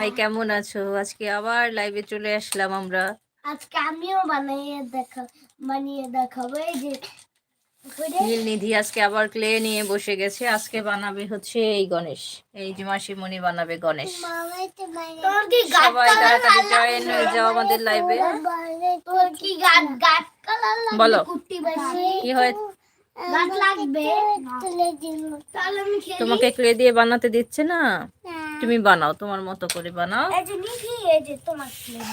ভাই কেমন আছো? আজকে আবার লাইভে চলে আসলাম আমরা। আজকে আমিও বানিয়ে দেখা বানিয়ে দেখাবো এই যে নীল নিধি আজকে আবার ক্লে নিয়ে বসে গেছে। আজকে বানাবে হচ্ছে এই গণেশ। এই যে মাসিমণি বানাবে গণেশ। তোর কি গাছ সবাই তাড়াতাড়ি জয়েন হয়ে যাও আমাদের লাইভে বলো। কি হয় তোমাকে ক্লে দিয়ে বানাতে দিচ্ছে না? তুমি বানাও তোমার মতো করে বানাও। এই যে নিধি এই যে তোমার ছেলে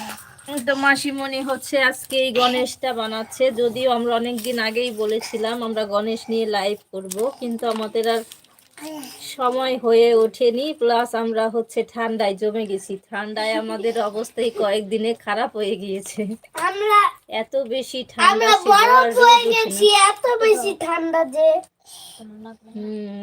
তো মাসিমণি হচ্ছে আজকে এই গণেশটা বানাচ্ছে। যদিও আমরা অনেকদিন আগেই বলেছিলাম আমরা গণেশ নিয়ে লাইভ করব কিন্তু আমাদের আর সময় হয়ে ওঠেনি প্লাস আমরা হচ্ছে ঠান্ডায় জমে গেছি। ঠান্ডায় আমাদের অবস্থাই কয়েকদিনে খারাপ হয়ে গিয়েছে। আমরা এত বেশি ঠান্ডা হয়ে এত বেশি ঠান্ডা যে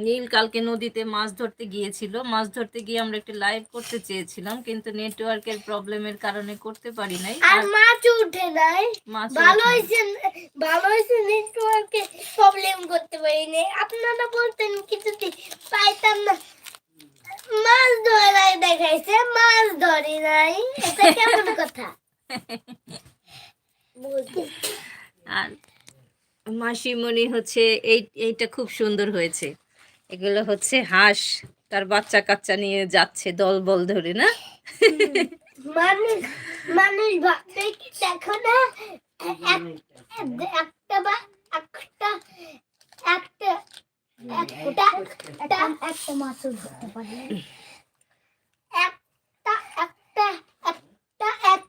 নীল কালকে নদীতে মাছ ধরতে গিয়েছিল। মাছ ধরতে গিয়ে আমরা একটু লাইভ করতে চেয়েছিলাম কিন্তু নেটওয়ার্কের প্রবলেমের কারণে করতে পারি নাই। আর মাছ উঠে নাই। মাছ ভালো। হয়েছে ভালো হয়েছে নেটওয়ার্কে প্রবলেম করতে পারিনি। আপনারা বলতেন কিছুতে পাইতাম না। মাছ ধরাই দেখাইছে মাছ ধরি নাই। এটা কেমন কথা? বলতে আর মাসিমণি হচ্ছে এই, এইটা খুব সুন্দর হয়েছে। এগুলো হচ্ছে হাঁস, তার বাচ্চা কাচ্চা নিয়ে যাচ্ছে দল বল ধরে, না? একটা বা একটা একটা একটা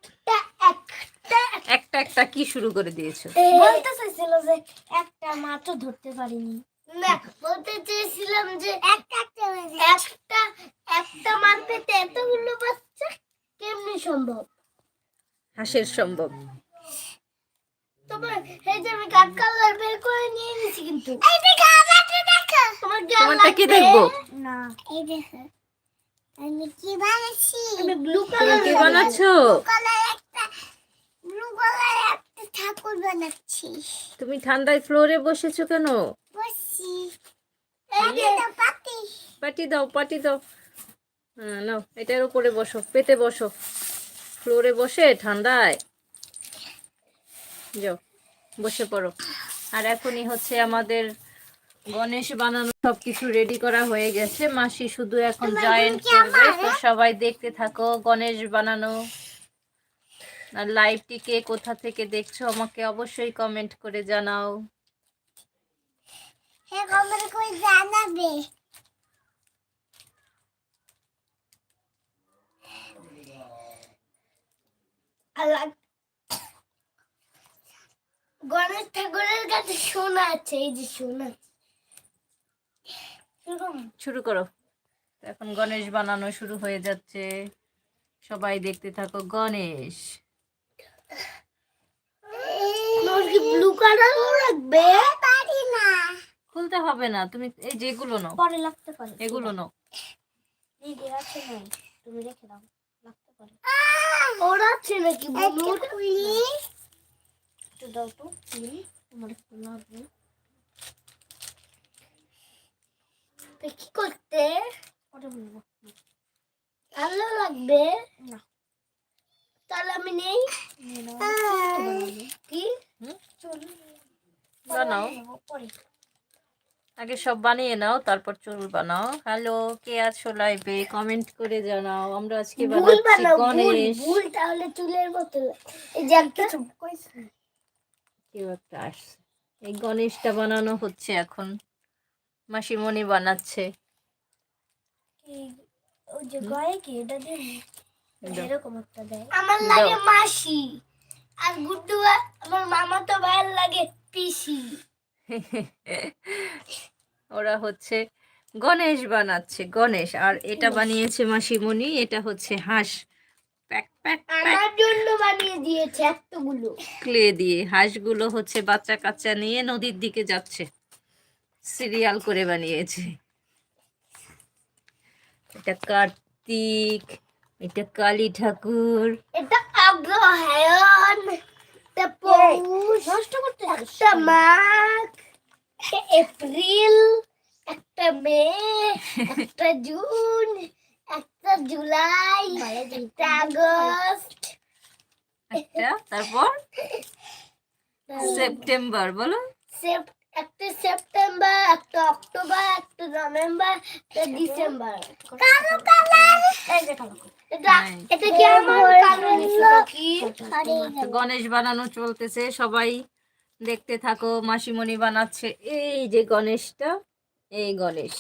একটা একটা কি শুরু করে দিয়েছ? বলতে চাইছিল যে একটা মাছও ধরতে পারিনি। না বলতে চেয়েছিলাম যে একটা একটা একটা মাছ পেতে এতগুলো বাচ্চা কেমনি সম্ভব? হাঁসের সম্ভব। তোমার এই যে আমি কাঠ কালার বের করে নিয়ে নিছি কিন্তু। এই দেখো আমাকে দেখো। তোমার কি তোমারটা কি দেখব? না এই দেখো। আমি কি বানাচ্ছি? আমি ব্লু কালার কি বানাচ্ছো? কালার একটা একটা ঠাকুর বানাচ্ছি তুমি ঠান্ডায় ফ্লোরে বসেছো কেন? বসছি পাটি দাও পাটি দাও। হ্যাঁ নাও এটার উপরে বসো পেতে বসো। ফ্লোরে বসে ঠান্ডায়? যাও বসে পড়ো। আর এখনই হচ্ছে আমাদের গণেশ বানানো সব কিছু রেডি করা হয়ে গেছে। মাসি শুধু এখন জয়েন্ট করবে। তো সবাই দেখতে থাকো গণেশ বানানো। আর লাইভটি কে কোথা থেকে দেখছ আমাকে অবশ্যই কমেন্ট করে জানাও। হে কমেন্ট করে জানাবে। গণেশ ঠাকুরের কাছে সোনা আছে এই যে সোনা শুরু করো। এখন গণেশ বানানো শুরু হয়ে যাচ্ছে। সবাই দেখতে থাকো গণেশ। কি ব্লু কালার লাগবে? পারি না খুলতে হবে না তুমি এই যেগুলো নাও। পরে লাগতে পারে। এগুলো নাও। এই আছে নাই তুমি রেখে দাও লাগতে পারে। ওরা আছে নাকি ব্লু একটু দাও তো প্লিজ আমার একটু লাগবে। কি করতে? বলব। আলো লাগবে? না। তাহলে আমি নেই। কি? বানাও। আগে সব বানিয়ে নাও তারপর চুল বানাও। হ্যালো কে আছো লাইভে কমেন্ট করে জানাও। আমরা আজকে ভুল বানাচ্ছি গণেশ। ভুল তাহলে চুলের মতো। এই যে একটা। কেউ একটা আসছে। এই গণেশটা বানানো হচ্ছে এখন। মাসিমণি বানাচ্ছে। ওই যে গায়ে কি? এটা দাও। এরকম একটা দেয়। আমার লাগে মাসি। আর গুড্ডু আমার মামা তো ভাইয়ের লাগে পিসি। ওরা হচ্ছে গণেশ বানাচ্ছে গণেশ। আর এটা বানিয়েছে মাসিমণি এটা হচ্ছে হাঁস। প্যাক প্যাক। আমার জন্য বানিয়ে দিয়েছে এতগুলো। ক্লে দিয়ে। হাঁসগুলো হচ্ছে বাচ্চা কাচ্চা নিয়ে নদীর দিকে যাচ্ছে। সিরিয়াল করে বানিয়েছে। এটা কার্তিক। এটা কালী ঠাকুর। এটা অগ্রহায়ণ এটা পৌষ নষ্ট করতে একটা মাঘ এপ্রিল একটা মে একটা জুন একটা জুলাই একটা আগস্ট। একটা তারপর? সেপ্টেম্বর বলো। একটা সেপ্টেম্বর একটা অক্টোবর একটা নভেম্বর একটা ডিসেম্বর। কালো কালার। এটা। এটা কি আমার কালো কি তো গণেশ বানানো চলতেছে সবাই দেখতে থাকো মাসিমণি বানাচ্ছে। এই যে গণেশটা এই গণেশ।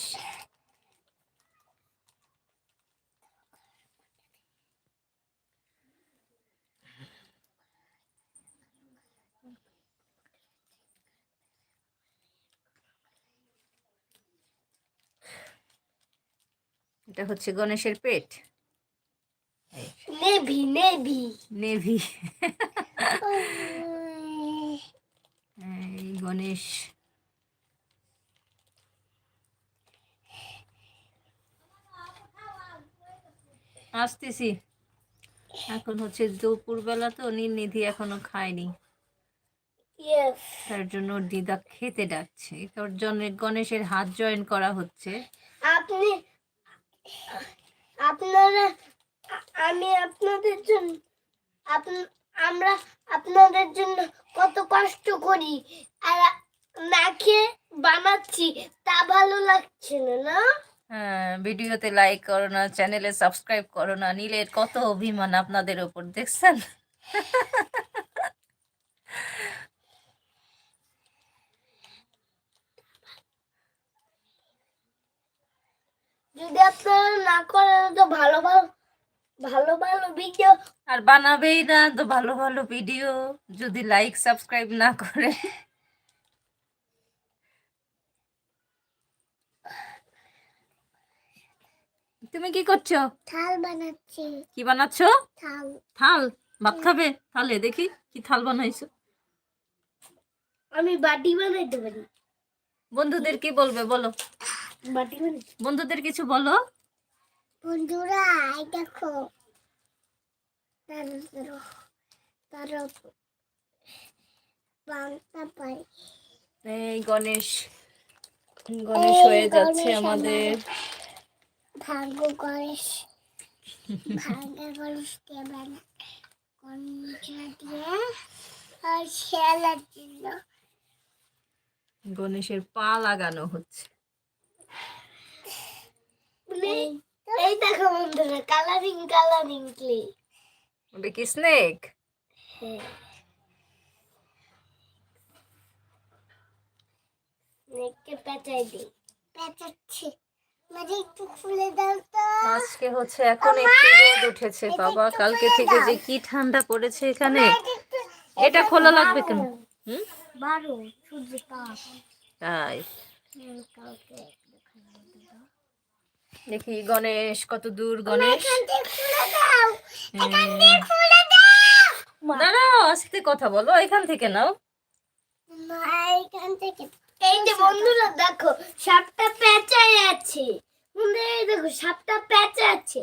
এটা হচ্ছে গণেশের পেট। নেভি নেভি নেভি গণেশ আসতেছি। এখন হচ্ছে দুপুরবেলা তো নিধি এখনও খায়নি। তার জন্য দিদা খেতে ডাকছে। ওর জন্য গণেশের হাত জয়েন করা হচ্ছে। আপনি আপনারা আমি আপনাদের জন্য আমরা আপনাদের জন্য কত কষ্ট করি। আর না খেয়ে বানাচ্ছি তা ভালো লাগছে না না? হ্যাঁ ভিডিওতে লাইক করো না চ্যানেলে সাবস্ক্রাইব করো না নীলের কত অভিমান আপনাদের ওপর দেখছেন? যদি আপনারা না করেন তো ভালো ভালো ভালো ভালো ভিডিও আর বানাবেই না তো ভালো ভালো ভিডিও যদি লাইক সাবস্ক্রাইব না করে। তুমি কি করছ? থাল বানাচ্ছি। কি বানাচ্ছো? থাল। থাল? ভাত খাবে? তাহলে দেখি কি থাল বানাইছো। আমি বাটি বানাইতে পারি। বন্ধুদের কি বলবে বলো। বাটি বানাই। বন্ধুদের কিছু বলো। বন্ধুরা এই দেখো। এই গণেশ গণেশ হয়ে যাচ্ছে আমাদের। ভাগ্য গণেশ। ভাগ্য জন্য। গণেশের পা লাগানো হচ্ছে। এই দেখো বন্ধুরা কালারিং কালারিং ক্লে ওটা কি স্নেক নেককে পেঁচাই দিই পেঁচাচ্ছি। মানে একটু খুলে দাও তো। আজকে হচ্ছে এখন একটু রোদ উঠেছে বাবা। কালকে থেকে যে কি ঠান্ডা পড়েছে এখানে। এটা খোলা লাগবে কেন? হুম? বারো সূর্য তাপ। তাই। কালকে। দেখি গণেশ কত দূর গণেশ। দাও দাঁড়াও আস্তে কথা বলো এখান থেকে নাও। এই যে বন্ধুরা দেখো সাতটা পেঁচাই আছে। দেখো সাতটা পেঁচা আছে।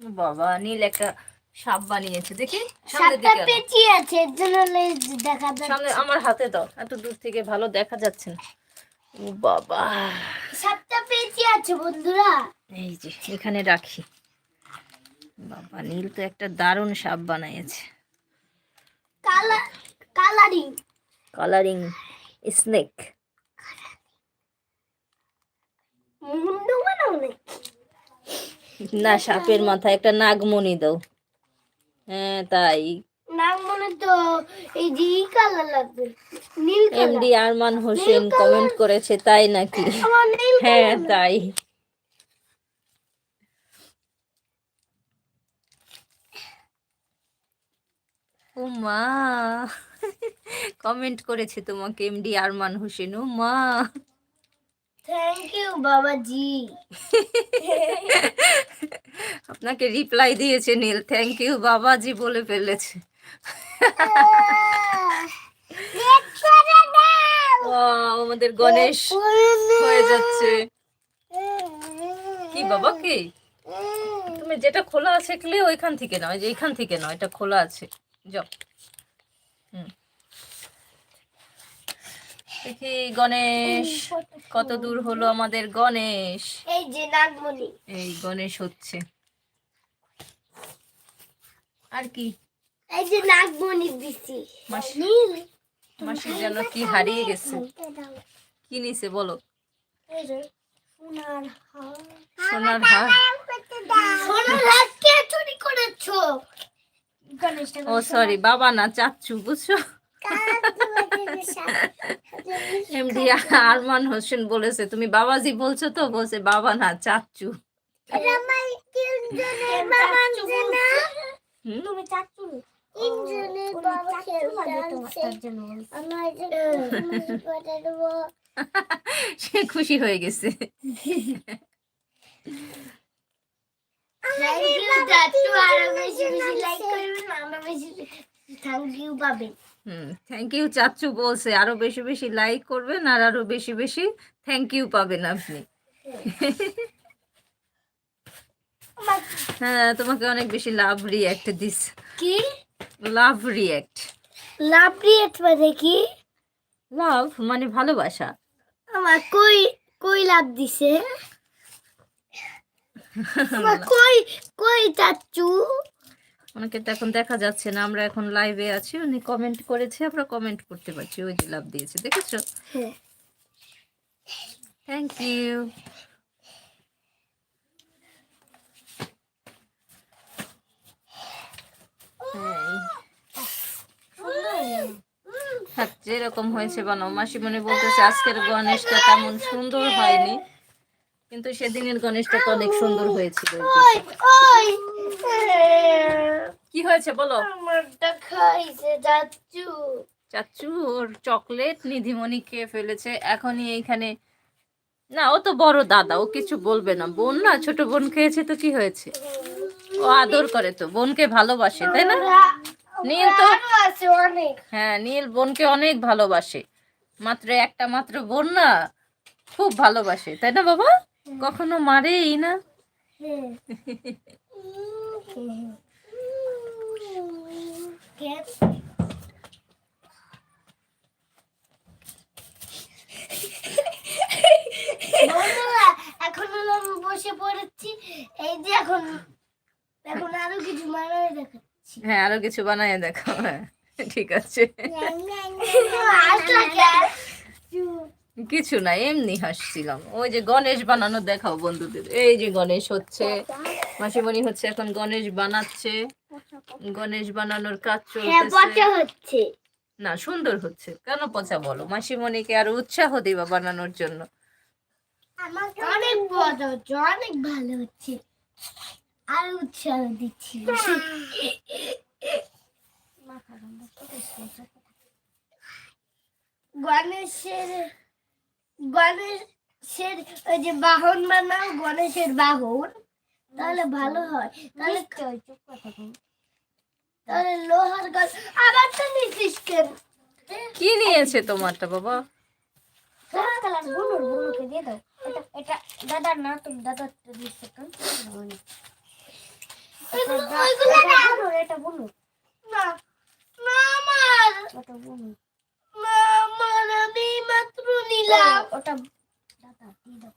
বাবা নীল একটা সাপ বানিয়েছে দেখি সামনের সাতটা দিকে আনো। পেঁচি আছে এর জন্য দেখা যাচ্ছে। আমার হাতে দাও এত দূর থেকে ভালো দেখা যাচ্ছে না। ও বাবা। সাতটা পেঁচি আছে বন্ধুরা। এই যে এখানে রাখি। বাবা নীল তো একটা দারুণ সাপ বানিয়েছে কালা কালারিং। কালারিং স্নেক মুন্ডু বানাও না সাপের মাথায় একটা নাগমণি দাও। হ্যাঁ তাই। তো এই যে কালার লাগবে নীল এমডি আরমান হোসেন কমেন্ট করেছে তাই নাকি? হ্যাঁ তাই। ও মা কমেন্ট করেছে তোমাকে এমডি আরমান হোসেন ও মা থ্যাংক ইউ বাবাজি। আপনাকে রিপ্লাই দিয়েছে নীল। থ্যাংক ইউ বাবাজি বলে ফেলেছে। আমাদের গণেশ হয়ে যাচ্ছে। কি বাবা কি? তুমি যেটা খোলা আছে ক্লে ওইখান থেকে নাও যে এইখান থেকে নাও এটা খোলা আছে। যাও। হুম। দেখি গণেশ কত দূর হলো আমাদের গণেশ। এই যে নাগমণি। এই গণেশ হচ্ছে। আর কি? এই যে নাগমণি দিছি। মাসি মাসি যেন কি হারিয়ে গেছে। কি নিছে বলো? সোনার হার। সোনার হার। কে চুরি করেছ? ও সরি বাবা না চাচ্ছু বুঝছ? এমডি আরমান হোসেন বলেছে তুমি বাবাজি বলছো তো? বলছে বাবা না চাচ্ছু হুম? তুমি চাচ্ছু ইঞ্জনের বাবা খেলতে আমার সে খুশি হয়ে গেছে থ্যাংক ইউ চাচ্ছু বলছে আরও বেশি বেশি লাইক করবেন আর আরও বেশি বেশি থ্যাংক ইউ পাবেন আপনি হ্যাঁ তোমাকে অনেক বেশি লাভ রিয়াক্ট দিস কি? লাভ রিয়েক্ট লাভ রিয়েক্ট মানে কি? লাভ মানে ভালোবাসা। আমার কই কই লাভ দিছে? আমার কই কই চাচ্ছু ওনাকে তো এখন দেখা যাচ্ছে না আমরা এখন লাইভে আছি উনি কমেন্ট করেছে আমরা কমেন্ট করতে পারছি ওই যে লাভ দিয়েছে দেখেছ? হ্যাঁ। থ্যাংক ইউ থাক যেরকম হয়েছে বানাও। মাসিমণি বলতেছে আজকের গণেশটা তেমন সুন্দর হয়নি। কিন্তু সেদিনের গণেশটা তো অনেক সুন্দর হয়েছিল কি হয়েছে বলো? চাচু ওর চকলেট নিধিমণি খেয়ে ফেলেছে। এখনই এইখানে না ও তো বড় দাদা ও কিছু বলবে না। বোন না ছোট বোন খেয়েছে তো কি হয়েছে? ও আদর করে তো বোনকে ভালোবাসে তাই না? নীল তো আছে অনেক। হ্যাঁ নীল বোনকে অনেক ভালোবাসে। মাত্র একটা মাত্র বোন না খুব ভালোবাসে। তাই না বাবা? কখনো মারেই না। বন্ধুরা, এখন বসে পড়েছি। এই যে এখন এখন আরও কিছু মানায় দেখাচ্ছি। হ্যাঁ আরও কিছু বানায় দেখো। হ্যাঁ ঠিক আছে। কিছু না এমনি হাসছিলাম। ওই যে গণেশ বানানো দেখাও বন্ধুদের। এই যে গণেশ হচ্ছে মাসিমণি হচ্ছে এখন গণেশ বানাচ্ছে। গণেশ বানানোর কাজ হ্যাঁ হচ্ছে। না সুন্দর হচ্ছে। কেন পচা বলো? মাসিমণিকে আরও উৎসাহ দিবা বানানোর জন্য। অনেক হচ্ছে অনেক ভালো হচ্ছে। আর উৎসাহ দিচ্ছি। গণেশের গণেশের ওই যে বাহন বানাও গণেশের বাহন তাহলে ভালো হয়। তাহলে তাহলে লোহার গাছ আবার তো নিচ্ছিস কেন? কি নিয়েছে তোমারটা বাবা? এটা দাদার না তুমি কেন? এটা বুনুর না। না আমার। ওটা বুনুর না আমার আমি মাত্র নিলাম। ওটা দাদা দিয়ে দাও।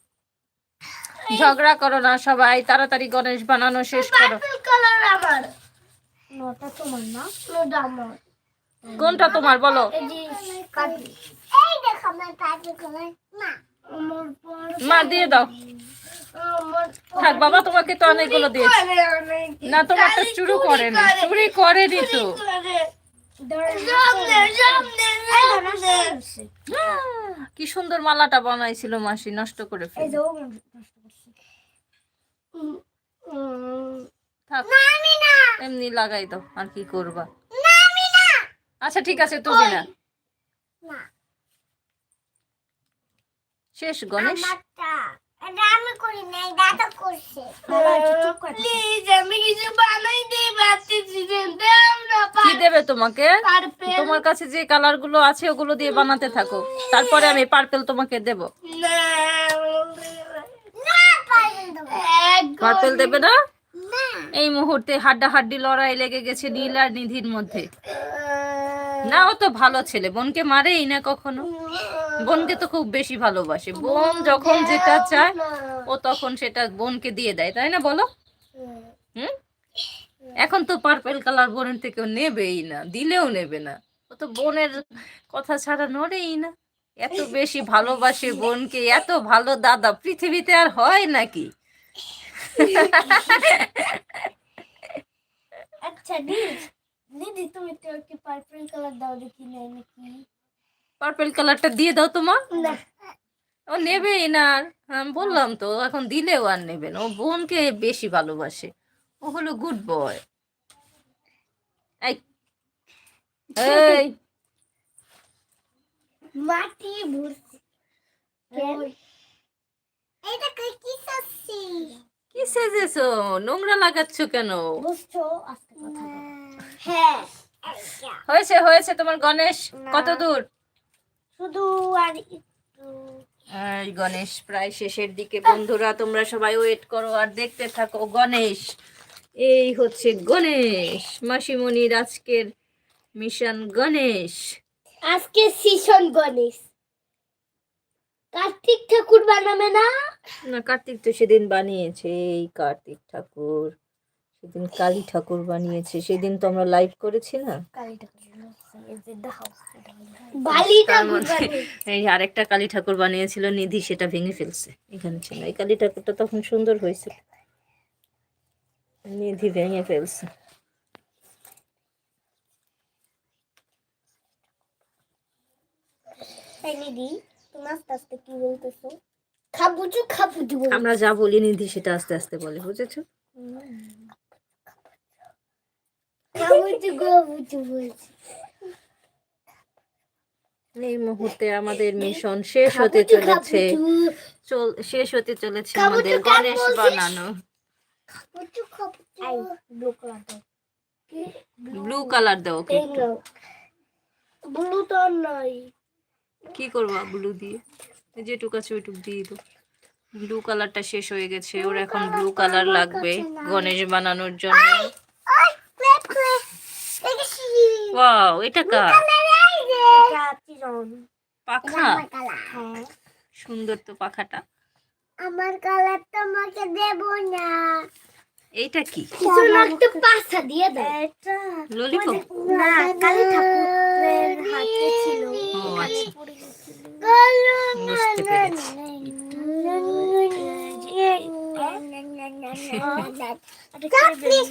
ঝগড়া করো না সবাই তাড়াতাড়ি গণেশ বানানো শেষ করো। কালার আমার। নটা তোমার না? নটা আমার। কোনটা তোমার বলো? এই পার্পল কালার না। মা দিয়ে দাও। থাক বাবা তোমাকে তো অনেকগুলো দিয়েছি। না তোমারটা চুরি করে। না চুরি করেনি তো। কি সুন্দর মালাটা বানাইছিল মাসি নষ্ট করে এমনি লাগাই দাও আর কি করবা। আচ্ছা ঠিক আছে তুমি না। শেষ গণেশ? আমি করি নাই দাদা করছে। প্লিজ আমি কিছু বানাই দিই পারতেছি কি দেবে তোমাকে? তোমার কাছে যে কালারগুলো আছে ওগুলো দিয়ে বানাতে থাকো। তারপরে আমি পার্পেল তোমাকে দেব। না না পারপেল দেবো পার্পেল দেবে না? এই মুহূর্তে হাড্ডা হাড্ডি লড়াই লেগে গেছে নীল আর নিধির মধ্যে। না, ও তো ভালো ছেলে। বোনকে মারেই না কখনো? বোনকে তো খুব বেশি ভালোবাসে। বোন যখন যেটা চায়, ও তখন সেটা বোনকে দিয়ে দেয়, তাই না বলো? হুম? এখন তো পার্পেল কালার বোনের থেকে নেবেই না, দিলেও নেবে না। ও তো বোনের কথা ছাড়া নড়েই না। এত বেশি ভালোবাসে বোনকে, এত ভালো দাদা, পৃথিবীতে আর হয় নাকি? আচ্ছা পার্পল কালার দাও দেখি নাই নাকি? পার্পেল কালারটা দিয়ে দাও তোমা না। ও নেবেই না আর আমি বললাম তো এখন দিলেও আর নেবে না। ও বোনকে বেশি ভালোবাসে। ও হলো গুড বয় এই। এই। মাটি ভুসি এটা কি সসি কি সেজেছো? নোংরা লাগাচ্ছ কেন? বুঝছ? আস্তে কথা হ্যাঁ। হয়েছে হয়েছে তোমার গণেশ কত দূর? শুধু আর একটু। এই গণেশ প্রায় শেষের দিকে। বন্ধুরা তোমরা সবাই ওয়েট করো আর দেখতে থাকো গণেশ। এই হচ্ছে গণেশ মাসিমণির আজকের মিশন গণেশ। আজকে সিজন গণেশ। কার্তিক ঠাকুর বানাবে না? না কার্তিক তো সেদিন বানিয়েছে এই কার্তিক ঠাকুর। সেদিন কালী ঠাকুর বানিয়েছে। সেদিন তো আমরা লাইভ করেছি না? এই আরেকটা কালী ঠাকুর বানিয়েছিল নিধি সেটা ভেঙে ফেলছে। এখানে ছিল এই কালী ঠাকুরটা তখন সুন্দর হয়েছিল। নিধি ভেঙে ফেলছে। এই নিধি তুমি আস্তে আস্তে কি বলতেছো? খাবুচু খাবুচু আমরা যা বলি নিধি সেটা আস্তে আস্তে বলে বুঝেছ? এই মুহূর্তে আমাদের মিশন শেষ হতে চলেছে। চল শেষ হতে চলেছে আমাদের গণেশ বানানো। ব্লু কালার দাও। Blue okay. ব্লু তো নাই। কি করব ব্লু দিয়ে? এই যেটুক আছে ওইটুক দিয়ে দাও ব্লু কালারটা শেষ হয়ে গেছে। ওর এখন ব্লু কালার লাগবে গণেশ বানানোর জন্য। ওয়াও এটা কার? পাখা? সুন্দর তো পাখাটা। আমার কালার তোমাকে দেব না এইটা কি? কিছু একটু পাশা দিয়ে দাও এটা ললিপপ না কালী ঠাকুরের হাতে ছিল। ও আচ্ছা। বুঝতে পেরেছি।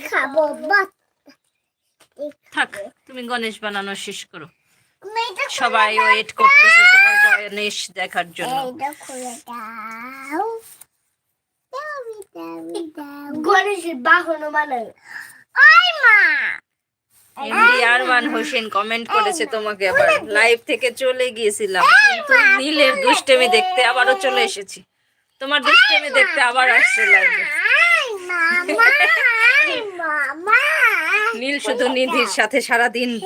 খাব থাক তুমি গণেশ বানানো শেষ করো। সবাই ওয়েট করতেছে তোমার গণেশ দেখার জন্য। গণেশের বাহন আরমান হোসেন কমেন্ট করেছে তোমাকে আবার। লাইভ থেকে চলে গিয়েছিলাম। কিন্তু নীলের দুষ্টেমি দেখতে আবারও চলে এসেছি। তোমার দুষ্টেমি দেখতে আবার আসছে লাইভে নীল শুধু নিধির সাথে সারা দিন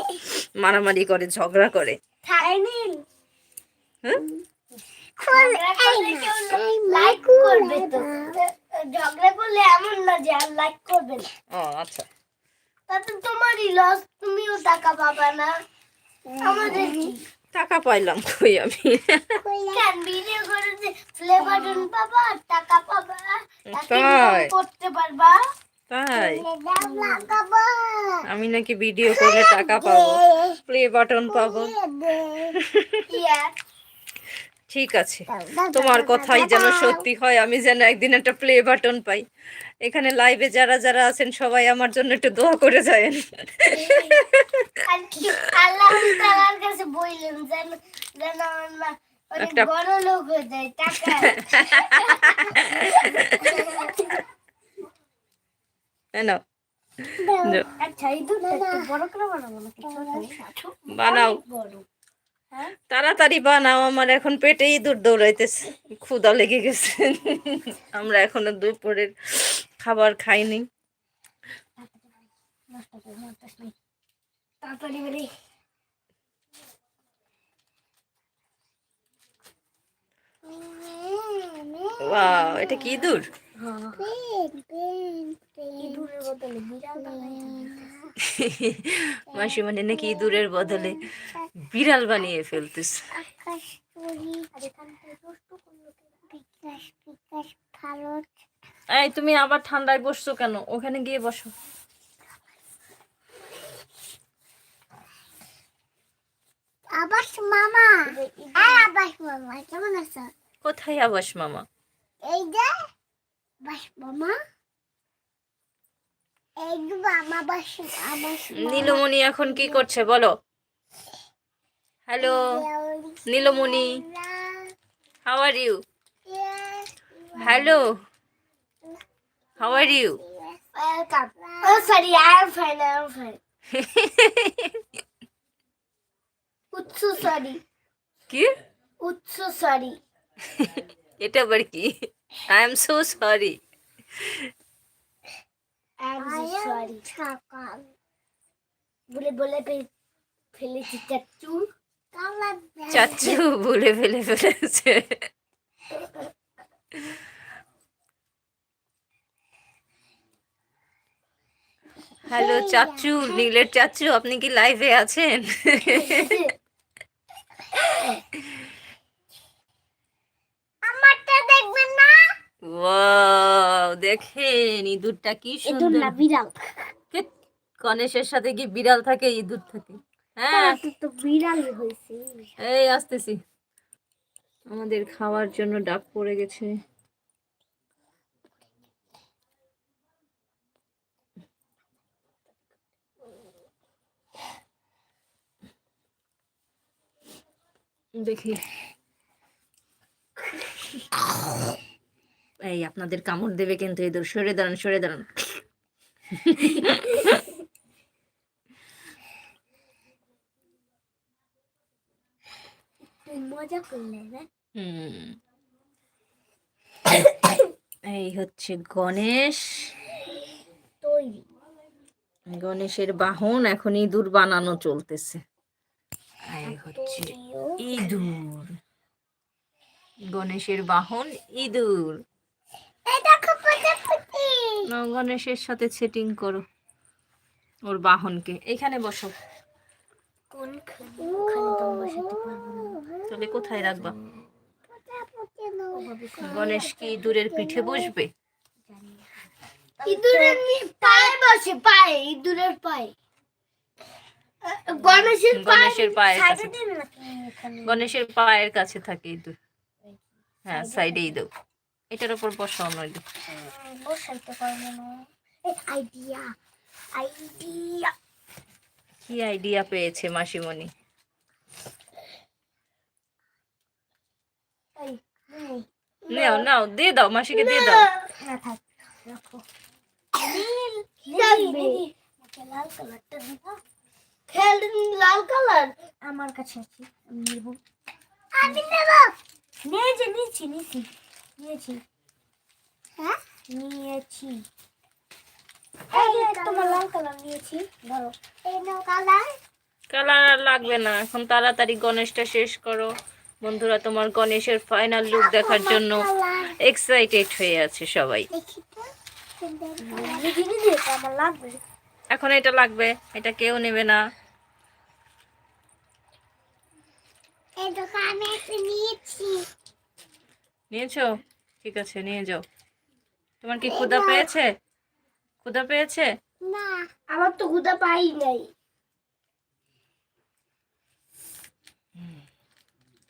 মারামারি করে ঝগড়া করে। আচ্ছা। টাকা পাবা না। টাকা পাইলাম কই আমি? করতে পারবা? তাই? আমি নাকি ভিডিও করলে টাকা পাবো। প্লে বাটন পাবো। ঠিক আছে। তোমার কথাই যেন সত্যি হয় আমি যেন একদিন একটা প্লে বাটন পাই। এখানে লাইভে যারা যারা আছেন সবাই আমার জন্য একটু দোয়া করে যায় একটা- বড় লোক হয়ে যায় টাকা। না? আচ্ছা বানাও। হ্যাঁ? তাড়াতাড়ি বানাও আমার এখন পেটে ইঁদুর দৌড়াইতেছে। ক্ষুদা লেগে গেছে। আমরা এখনও দুপুরের খাবার খাইনি। নেই তাড়াতাড়ি ওয়াও এটা কি ইঁদুর? মাসি মানে নাকি ইঁদুরের বদলে বিড়াল বানিয়ে ভারত এই তুমি আবার ঠান্ডায় বসছো কেন? ওখানে গিয়ে বসো। আবাস মামা। আর আবাস মামা কেমন আছো? কোথায় আবাস মামা? এই যে বাস মামা। এই যে মামা বাস আবাস নীলমণি এখন কি করছে বলো? Hello Nilmoni. How are you hello how are you sorry, I am fine, I am fine. Utsu, sorry. কি? Utsu, sorry. এটা আবার কি? আই এম সো সরি বলে বলে ফেলেছি চাচ্চু। চাচু বলে ফেলে ফেলেছে। হ্যালো চাচু নীলের চাচু আপনি কি লাইভে আছেন? আমারটা দেখবেন না? ওয়াও দেখেন ইঁদুরটা কি সুন্দর না বিড়াল। কে- গণেশের সাথে কি বিড়াল থাকে ইঁদুর থাকে? হ্যাঁ। তো তো হয়েছে। এই আসতেছি। আমাদের খাওয়ার জন্য ডাক পড়ে গেছে। দেখি। এই আপনাদের কামড় দেবে কিন্তু এদের সরে দাঁড়ান সরে দাঁড়ান। মজা করলে হুম। এই হচ্ছে গণেশ। তৈরি। গণেশের বাহন এখন ইঁদুর বানানো চলতেছে। হচ্ছে ইঁদুর। গণেশের বাহন ইঁদুর। গণেশের সাথে সেটিং করো ওর বাহনকে। এখানে বসো। তাহলে কোথায় রাখবা? গণেশ কি ইঁদুরের পিঠে বসবে? ইঁদুরের পায়ে বসে পায়ে ইঁদুরের পায়ে। গণেশের পায়ের কাছে গণেশের পায়ের কাছে থাকে ইঁদুর হ্যাঁ সাইডেই দাও। এটার উপর বসাও নইলে বসাইতে পারব না। আইডিয়া আইডিয়া কি আইডিয়া পেয়েছে মাসিমণি? নাও নাও দিয়ে দাও মাসিকে দিয়ে দাও। নীল লাল কালারটা দিবা। খেল লাল কালার আমার কাছে আছে আমি নেব। আমি নেব। নিয়েছি নিয়েছি নিয়েছি নিয়েছি। হ্যাঁ? নিয়েছি। এই তোমার লাল কালার নিয়েছি ধরো। এই নাও কালার কালার আর লাগবে না এখন তাড়াতাড়ি গণেশটা শেষ করো। বন্ধুরা তোমার গণেশের ফাইনাল লুক দেখার জন্য এক্সাইটেড হয়ে আছে সবাই। এখন এটা লাগবে এটা কেউ নেবে না। এই দোকানে একটা নিয়েছি। নিয়েছো? ঠিক আছে নিয়ে যাও। তোমার কি ক্ষুধা পেয়েছে? ক্ষুধা পেয়েছে? না আমার তো পাই নাই।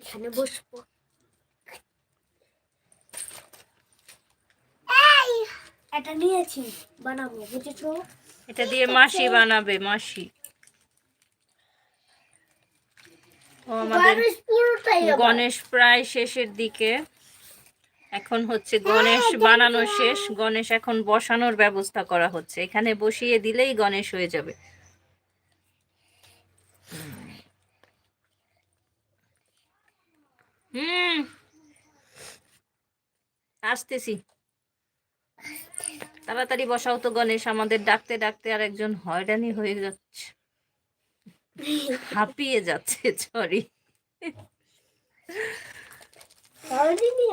এখানে বসবো। এটা নিয়েছি। বানাবো বুঝেছ? এটা দিয়ে মাসি বানাবে মাসি। ও আমাদের গণেশ প্রায় শেষের দিকে। এখন হচ্ছে গণেশ বানানো শেষ। গণেশ এখন বসানোর ব্যবস্থা করা হচ্ছে। এখানে বসিয়ে দিলেই গণেশ হয়ে যাবে। হুম। আসতেছি। তাড়াতাড়ি বসাও তো গণেশ। আমাদের ডাকতে ডাকতে আর একজন হয়রানি হয়ে যাচ্ছে। হাঁপিয়ে যাচ্ছে সরি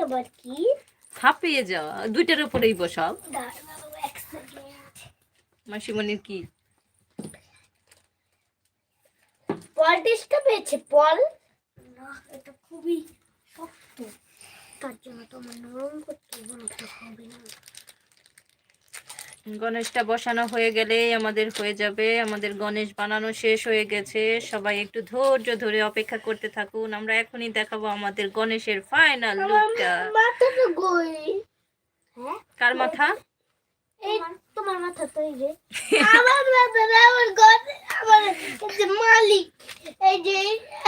আবার কি? হাঁপিয়ে যাওয়া দুইটার উপরেই বসাও। মাসিমণির কি? পল টেস্টটা পেয়েছে পল? না এটা খুবই তার জন্য তোমার নরম করতে হবে না। গণেশটা বসানো হয়ে গেলেই আমাদের হয়ে যাবে। আমাদের গণেশ বানানো শেষ হয়ে গেছে। সবাই একটু ধৈর্য ধরে অপেক্ষা করতে থাকুন। আমরা এখনই দেখাবো আমাদের গণেশের ফাইনাল লুকটা মাথা তো গোল। হ্যাঁ? কার মাথা? এই তোমার মাথা তো এই যে। আমার মাথা না আমার গদ আমার যে মালিক। এই যে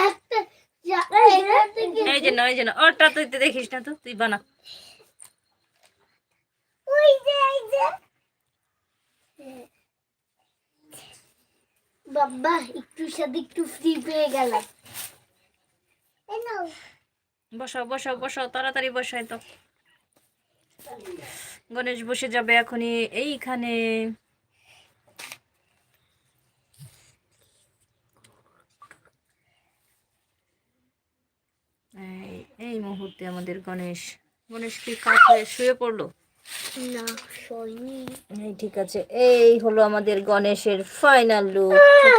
একটা যা- এই যে না এই যে না ওটা তুই তো দেখিস না তো তুই বানা। ওই যে এই যে। বাবা, একটু সাথে একটু ফ্রি পেয়ে গেলাম। এই নাও। বসাও তাড়াতাড়ি বসাই তো। গণেশ বসে যাবে এখনই এইখানে। এই মুহূর্তে আমাদের গণেশ। গণেশ কি হয়ে শুয়ে পড়ল? না সইনি। এই ঠিক আছে এই হলো আমাদের গণেশের ফাইনাল লুক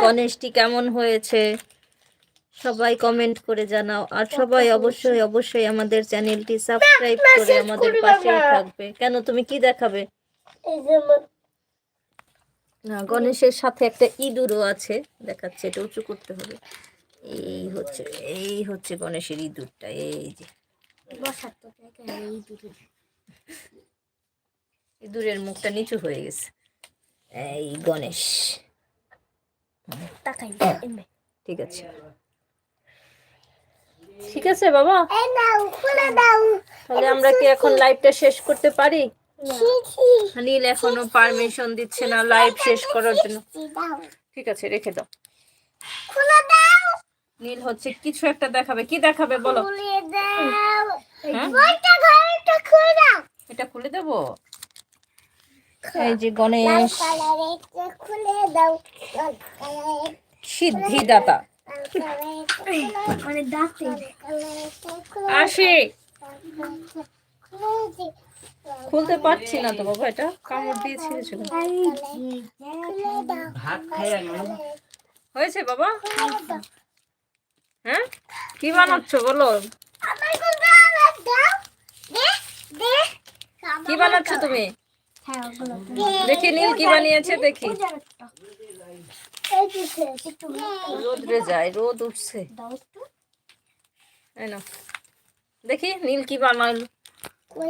গণেশটি কেমন হয়েছে? সবাই কমেন্ট করে জানাও। আর সবাই অবশ্যই অবশ্যই আমাদের চ্যানেলটি সাবস্ক্রাইব করে আমাদের পাশেই থাকবে। কেন তুমি কি দেখাবে? না গণেশের সাথে একটা ইঁদুরও আছে। দেখাচ্ছে এটা উঁচু করতে হবে। এই হচ্ছে এই হচ্ছে গণেশের ইঁদুরটা এই যে। বসার তো দুটো ইঁদুরের মুখটা নিচু হয়ে গেছে। এই গণেশ। তাকাই ঠিক আছে। ঠিক আছে বাবা। তাহলে আমরা কি এখন লাইভটা শেষ করতে পারি? নীল এখনও পারমিশন দিচ্ছে না লাইভ শেষ করার জন্য। ঠিক আছে রেখে দাও। নীল হচ্ছে কিছু একটা দেখাবে। কি দেখাবে বলো? হ্যাঁ? এটা খুলে দেব? এই যে গণেশ। সিদ্ধিদাতা। আসে। খুলতে পারছি না তো বাবা এটা কামড় দিয়ে ছিঁড়েছিল হয়েছে বাবা? হ্যাঁ? কি বানাচ্ছ বলো? কি বানাচ্ছ তুমি? দেখি নীল কি বানিয়েছে, দেখি। রোদ্রে যায়, রোদ উঠছে। দেখি নীল কি বানালো।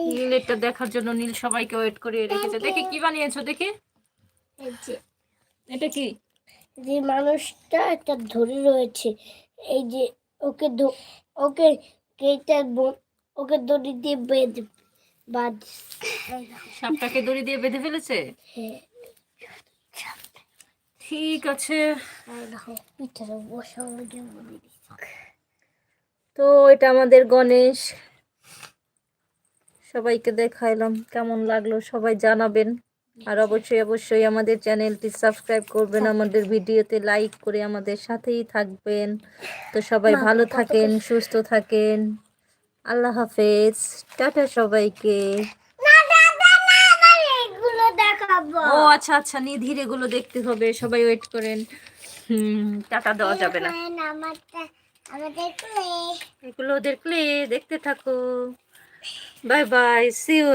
নীল এটা দেখার জন্য নীল সবাইকে ওয়েট করে রেখেছে। দেখি কি বানিয়েছো, দেখি। এটা কি? যে মানুষটা একটা ধরে রয়েছে, এই যে ওকে ওকে কেটা ওকে দড়ি দিয়ে বেঁধে বাদ সাপটাকে দড়ি দিয়ে বেঁধে ফেলেছে? হ্যাঁ। ঠিক আছে। তো এটা আমাদের গণেশ। সবাইকে দেখাইলাম কেমন লাগল সবাই জানাবেন। আর অবশ্যই অবশ্যই আমাদের চ্যানেলটি সাবস্ক্রাইব করবেন আমাদের ভিডিওতে লাইক করে আমাদের সাথেই থাকবেন। তো সবাই ভালো থাকেন সুস্থ থাকেন। আল্লাহ হাফেজ। টাটা সবাইকে। ও আচ্ছা আচ্ছা নিধির এগুলো দেখতে হবে। সবাই ওয়েট করেন। হুম টাটা দেওয়া যাবে না। এগুলো ওদের ক্লে দেখতে থাকো। Bye bye C